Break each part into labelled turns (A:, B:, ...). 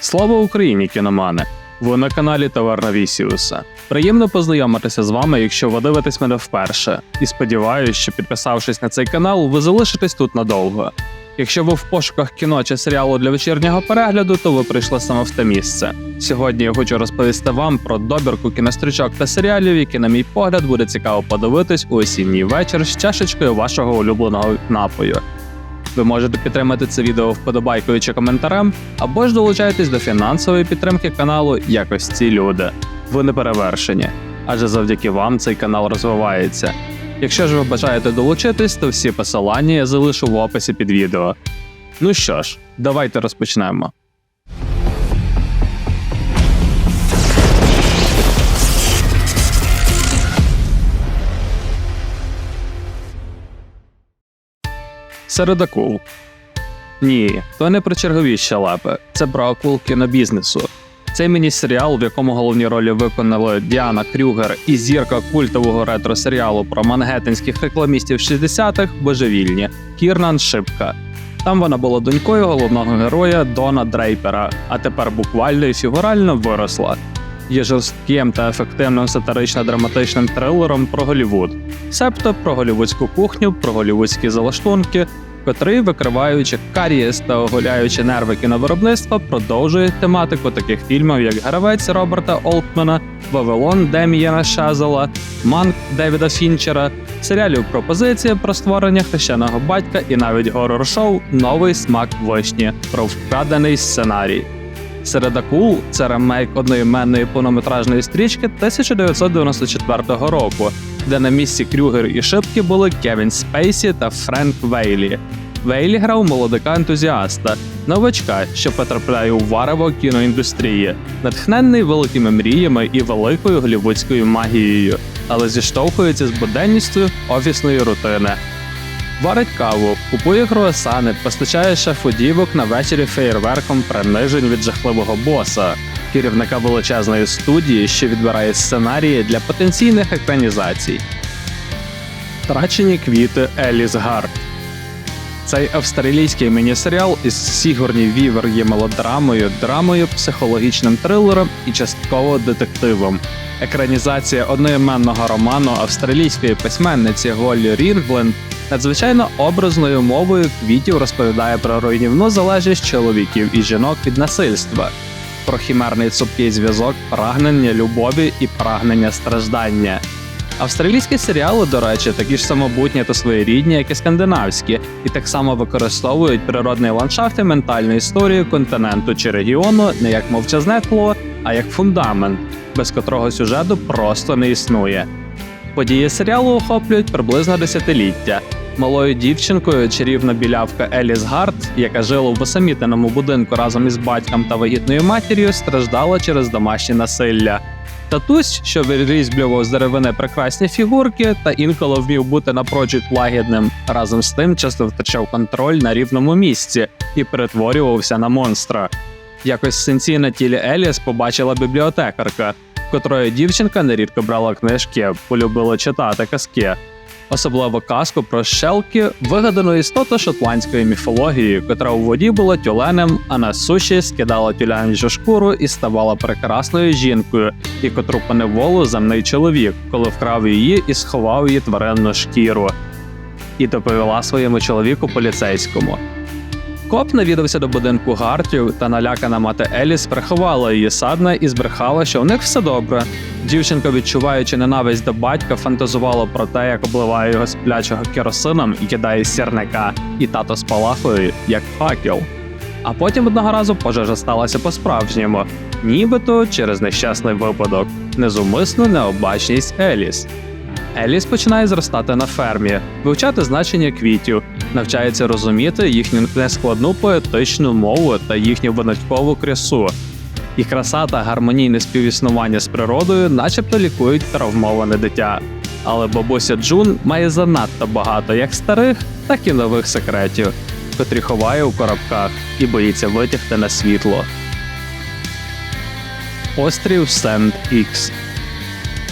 A: Слава Україні, кіномани! Ви на каналі Таверна Вісіуса. Приємно познайомитися з вами, якщо ви дивитесь мене вперше. І сподіваюся, що підписавшись на цей канал, ви залишитесь тут надовго. Якщо ви в пошуках кіно чи серіалу для вечірнього перегляду, то ви прийшли саме в те місце. Сьогодні я хочу розповісти вам про добірку кінострічок та серіалів, які, на мій погляд, буде цікаво подивитись у осінній вечір з чашечкою вашого улюбленого напою. Ви можете підтримати це відео вподобайкою чи коментарем, або ж долучайтесь до фінансової підтримки каналу якось ці люди. Ви не перевершені, адже завдяки вам цей канал розвивається. Якщо ж ви бажаєте долучитись, то всі посилання я залишу в описі під відео. Ну що ж, давайте розпочнемо. Серед акул. Ні, то не про чергові щелепи, це про акул кінобізнесу. Цей міні-серіал, в якому головні ролі виконали Діана Крюгер і зірка культового ретро-серіалу про мангеттенських рекламістів 60-х божевільні Кірнан Шипка. Там вона була донькою головного героя Дона Дрейпера, а тепер буквально і фігурально виросла. Є жорстким та ефективним сатирично-драматичним трилером про Голівуд, себто про голівудську кухню, про голівудські залаштунки, котрий, викриваючи карієс та оголяючи нерви кіновиробництва, продовжує тематику таких фільмів, як Гравець Роберта Олтмана, Вавилон Демієна Шазела, Манк Девіда Фінчера, серіалів Пропозиція про створення хрещеного батька і навіть горор-шоу Новий смак вишні про вкрадений сценарій. Серед акул це ремейк одноіменної повнометражної стрічки 1994 року, де на місці Крюгер і Шипки були Кевін Спейсі та Френк Вейлі. Вейлі грав молодика ентузіаста, новачка, що потрапляє у варево кіноіндустрії, натхненний великими мріями і великою голівудською магією, але зіштовхується з буденністю офісної рутини. Варить каву, купує круасани, постачає шеф-удівок на вечері феєрверком принижень від жахливого боса, керівника величезної студії, що відбирає сценарії для потенційних екранізацій. Втрачені квіти Еліс Гарт. Цей австралійський міні-серіал із Сігурні Вівер є мелодрамою, драмою, психологічним трилером і частково детективом. Екранізація одноіменного роману австралійської письменниці Голлі Рінгленд надзвичайно образною мовою квітів розповідає про руйнівну залежність чоловіків і жінок від насильства, про хімерний цупкий зв'язок, прагнення любові і прагнення страждання. Австралійські серіали, до речі, такі ж самобутні та своєрідні, як і скандинавські, і так само використовують природний ландшафт і ментальну історію континенту чи регіону не як мовчазне тло, а як фундамент, без котрого сюжету просто не існує. Події серіалу охоплюють приблизно десятиліття. Малою дівчинкою чарівна білявка Еліс Гарт, яка жила в усамітненому будинку разом із батьком та вагітною матір'ю, страждала через домашнє насилля. Татусь, що вирізблював з деревини прекрасні фігурки та інколи вмів бути напрочуд лагідним, разом з тим часто втрачав контроль на рівному місці і перетворювався на монстра. Якось синці на тілі Еліс побачила бібліотекарка, котрої дівчинка нерідко брала книжки, полюбила читати казки. Особливо казку про щелки, вигадану істоту шотландської міфології, котра у воді була тюленем, а на суші скидала тюлянжу шкуру і ставала прекрасною жінкою, і котру поневолу земний чоловік, коли вкрав її і сховав її тваринну шкіру, і доповіла своєму чоловіку поліцейському. Коп навідався до будинку Гартів, та налякана мати Еліс приховала її садне і збрехала, що у них все добре. Дівчинка, відчуваючи ненависть до батька, фантазувала про те, як обливає його сплячого керосином і кидає з сірника, і тато спалахує, як факел. А потім одного разу пожежа сталася по-справжньому, нібито через нещасний випадок, незумисну необачність Еліс. Еліс починає зростати на фермі, вивчати значення квітів, навчається розуміти їхню нескладну поетичну мову та їхню виняткову красу. І краса та гармонійне співіснування з природою, начебто лікують травмоване дитя. Але бабуся Джун має занадто багато як старих, так і нових секретів, котрі ховає у коробках і боїться витягти на світло. Острів Сент Ікс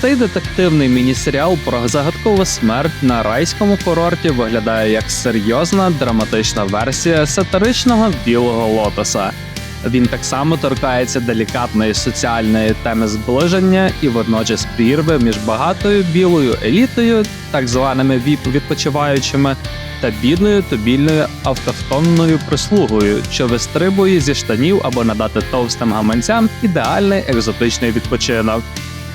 A: цей детективний міні-серіал про загадкову смерть на райському курорті виглядає як серйозна драматична версія сатиричного білого лотоса. Він так само торкається делікатної соціальної теми зближення і водночас прірви між багатою білою елітою, так званими віп відпочиваючими, та бідною тобільною автохтонною прислугою, що вистрибує зі штанів або надати товстим гаманцям ідеальний екзотичний відпочинок.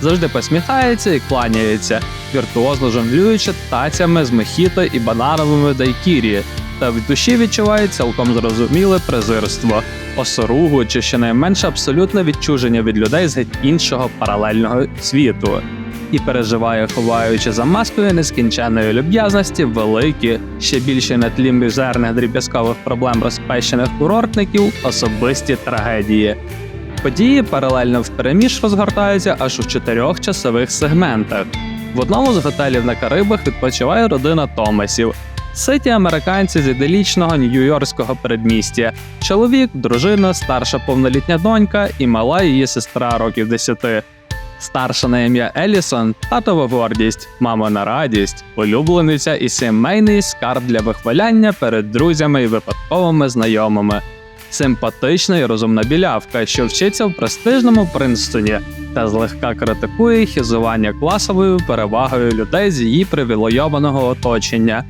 A: Завжди посміхається і кланяється, віртуозно жонглюючи тацями з мохіто і банановими дайкірі, та в душі відчуває цілком зрозуміле презирство, осоругу чи щонайменше абсолютне відчуження від людей з геть іншого паралельного світу. І переживає, ховаючи за маскою нескінченної люб'язності, великі, ще більше на тлі мізерних дріб'язкових проблем розпещених курортників, особисті трагедії. Події паралельно впереміж розгортаються аж у чотирьох часових сегментах. В одному з готелів на Карибах відпочиває родина Томасів. Ситі американці з іделічного нью-йоркського передмістя. Чоловік, дружина, старша повнолітня донька і мала її сестра років 10. Старша на ім'я Елісон, татова гордість, мамина радість, улюблениця і сімейний скарб для вихваляння перед друзями і випадковими знайомими. Симпатична і розумна білявка, що вчиться в престижному Принстоні та злегка критикує хізування класовою перевагою людей з її привілейованого оточення.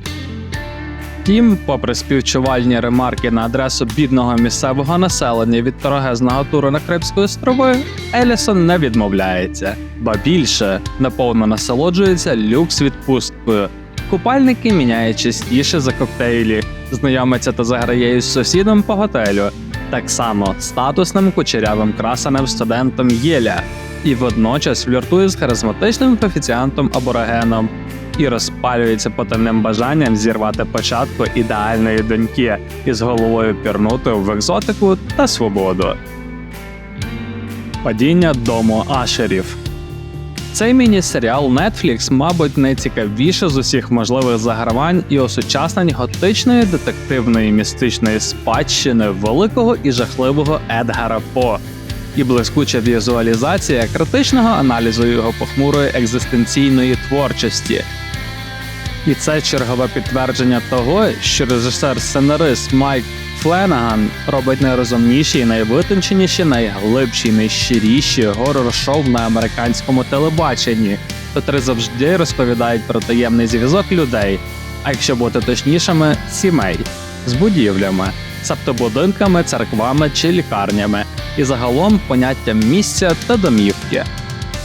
A: Втім, попри співчувальні ремарки на адресу бідного місцевого населення від торгезного туру на Крипські острови, Елісон не відмовляється, ба більше наповно насолоджується люкс відпусткою. Купальники міняє частіше за коктейлі, знайомиться та заграє із сусідом по готелю, так само статусним кучерявим красаним студентом Єля, і водночас фліртує з харизматичним коефіцієнтом аборигеном і розпалюється потайним бажанням зірвати початку ідеальної доньки із головою пірнути в екзотику та свободу. Падіння дому Ашерів. Цей міні-серіал Netflix, мабуть, найцікавіше з усіх можливих загравань і осучаснень готичної детективної містичної спадщини великого і жахливого Едгара По, і блискуча візуалізація критичного аналізу його похмурої екзистенційної творчості. І це чергове підтвердження того, що режисер-сценарист Майк Фленаган робить найрозумніші, найвитонченіші, найглибші, найщиріші горор-шоу на американському телебаченні, котрі завжди розповідають про таємний зв'язок людей, а якщо бути точнішими, сімей. З будівлями, будинками, церквами чи лікарнями, і загалом поняттям місця та домівки.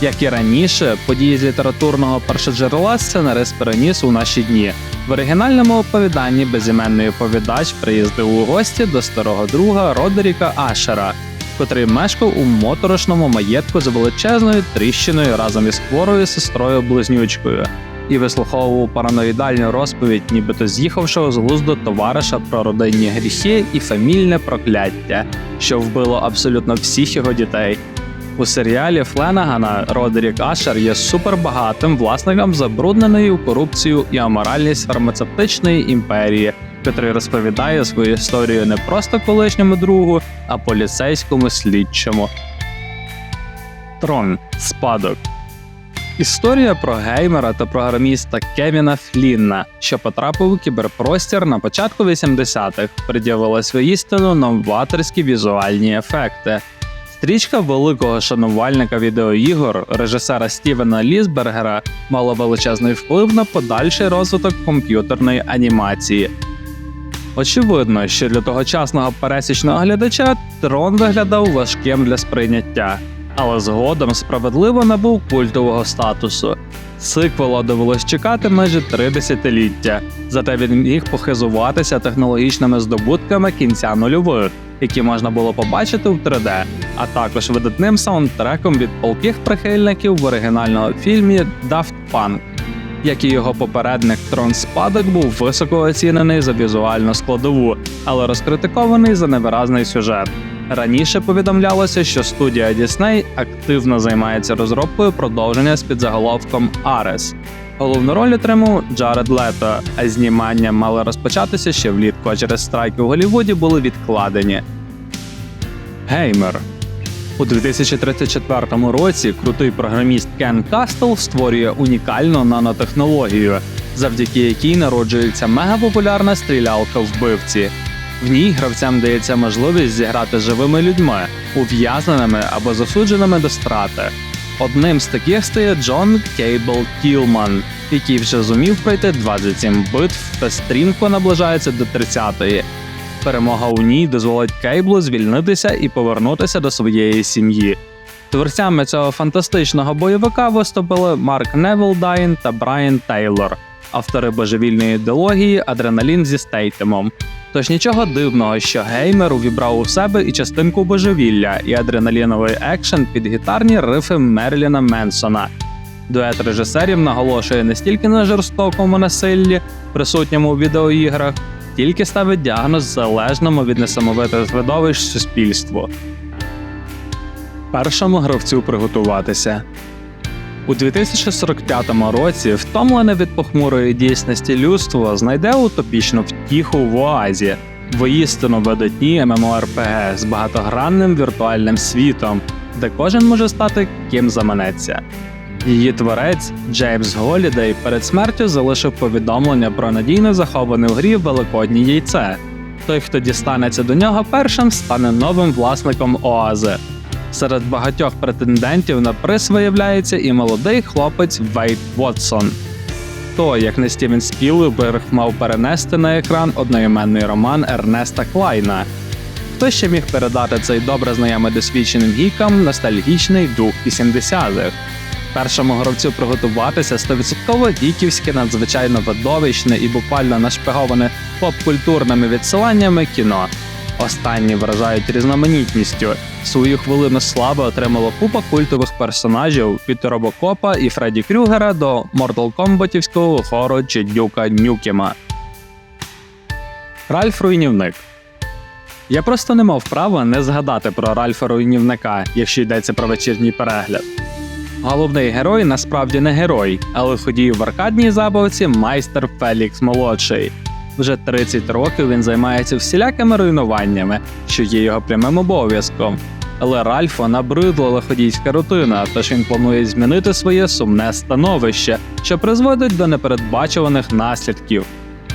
A: Як і раніше, події з літературного першоджерела сценарист переніс у наші дні. В оригінальному оповіданні безіменний оповідач приїздив у гості до старого друга Родеріка Ашера, котрий мешкав у моторошному маєтку з величезною тріщиною разом із хворою сестрою близнючкою, і вислуховував параноїдальну розповідь, нібито з'їхавшого з глузду товариша про родинні гріхи і фамільне прокляття, що вбило абсолютно всіх його дітей. У серіалі Фленагана Родерік Ашер є супербагатим власником забрудненої корупцією і аморальність фармацевтичної імперії, котрий розповідає свою історію не просто колишньому другу, а поліцейському слідчому. Трон спадок. Історія про геймера та програміста Кевіна Флінна, що потрапив у кіберпростір на початку 80-х, пред'явила воістину новаторські візуальні ефекти. Стрічка великого шанувальника відеоігор, режисера Стівена Лісбергера, мала величезний вплив на подальший розвиток комп'ютерної анімації. Очевидно, що для тогочасного пересічного глядача трон виглядав важким для сприйняття, але згодом справедливо набув культового статусу. Сиквела довелось чекати майже три десятиліття, зате він міг похизуватися технологічними здобутками кінця нульових які можна було побачити в 3D, а також видатним саундтреком від полких прихильників в оригінальному фільмі Daft Punk. Як і його попередник Трон Спадок був високо оцінений за візуальну складову, але розкритикований за невиразний сюжет. Раніше повідомлялося, що студія Disney активно займається розробкою продовження з підзаголовком Арес. Головну роль отримав Джаред Лето, а знімання мали розпочатися ще влітку, а через страйки у Голлівуді були відкладені. Геймер у 2034 році крутий програміст Кен Кастл створює унікальну нанотехнологію, завдяки якій народжується мегапопулярна стрілялка вбивці. В ній гравцям дається можливість зіграти живими людьми, ув'язненими або засудженими до страти. Одним з таких стає Джон Кейбл Кілман, який вже зумів пройти 27 битв та стрімко наближається до 30-ї. Перемога у ній дозволить Кейблу звільнитися і повернутися до своєї сім'ї. Творцями цього фантастичного бойовика виступили Марк Невілдайн та Брайан Тейлор, автори божевільної ідеології Адреналін зі Стейтемом. Тож нічого дивного, що геймер увібрав у себе і частинку божевілля, і адреналіновий екшен під гітарні рифи Мерліна Менсона. Дует режисерів наголошує не стільки на жорстокому насиллі, присутньому у відеоіграх, тільки ставить діагноз залежному від несамовитих видовищ суспільству. Першому гравцю приготуватися. У 2045 році втомлене від похмурої дійсності людство знайде утопічну втіху в Оазі, воістину видатні MMORPG з багатогранним віртуальним світом, де кожен може стати ким заманеться. Її творець Джеймс Голідей перед смертю залишив повідомлення про надійно заховане в грі великоднє яйце. Той, хто дістанеться до нього першим, стане новим власником Оази. Серед багатьох претендентів на приз виявляється і молодий хлопець Вейт Вотсон. То, як не Стівен Спілберг мав перенести на екран одноіменний роман Ернеста Клайна. Хто ще міг передати цей добре знайомий досвідченим гікам ностальгічний дух 80-х? Першому гравцю приготуватися 100% гіківське надзвичайно видовищне і буквально нашпиговане поп-культурними відсиланнями кіно. Останні вражають різноманітністю. Свою хвилину слави отримало купа культових персонажів від Робокопа і Фредді Крюгера до Mortal Kombatівського хору чи Дюка Нюкема. Ральф Руйнівник Я просто не мав права не згадати про Ральфа Руйнівника, якщо йдеться про вечірній перегляд. Головний герой насправді не герой, але ходій в аркадній забавці майстер Фелікс Молодший. Вже 30 років він займається всілякими руйнуваннями, що є його прямим обов'язком. Але Ральфа набридла лиходійська рутина, тож він планує змінити своє сумне становище, що призводить до непередбачуваних наслідків.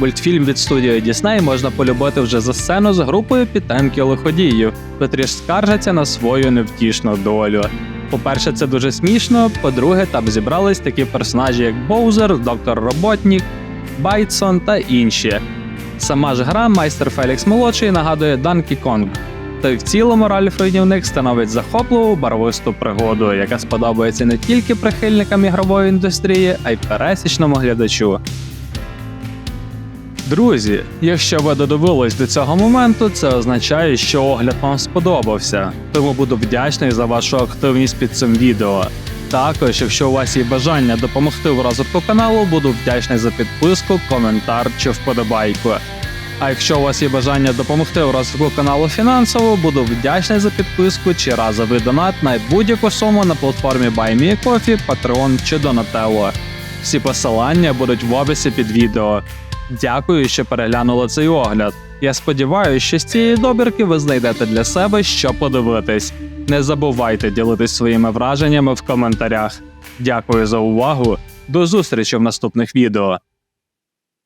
A: Мультфільм від студії Disney можна полюбити вже за сцену з групою підтримки лиходіїв, котрі ж скаржаться на свою невтішну долю. По-перше, це дуже смішно. По-друге, там зібрались такі персонажі, як Боузер, Доктор Роботнік, Байтсон та інші. Сама ж гра майстер Фелікс молодший нагадує Данкі Конг. Та й в цілому Ральф Руйнівник становить захопливу барвисту пригоду, яка сподобається не тільки прихильникам ігрової індустрії, а й пересічному глядачу. Друзі, якщо ви додивились до цього моменту, це означає, що огляд вам сподобався. Тому буду вдячний за вашу активність під цим відео. Також, якщо у вас є бажання допомогти в розвитку каналу, буду вдячний за підписку, коментар чи вподобайку. А якщо у вас є бажання допомогти в розвитку каналу фінансово, буду вдячний за підписку чи разовий донат на будь-яку суму на платформі BuyMeACoffee, Patreon чи Donatello. Всі посилання будуть в описі під відео. Дякую, що переглянули цей огляд. Я сподіваюся, що з цієї добірки ви знайдете для себе що подивитись. Не забувайте ділитись своїми враженнями в коментарях. Дякую за увагу. До зустрічі в наступних відео.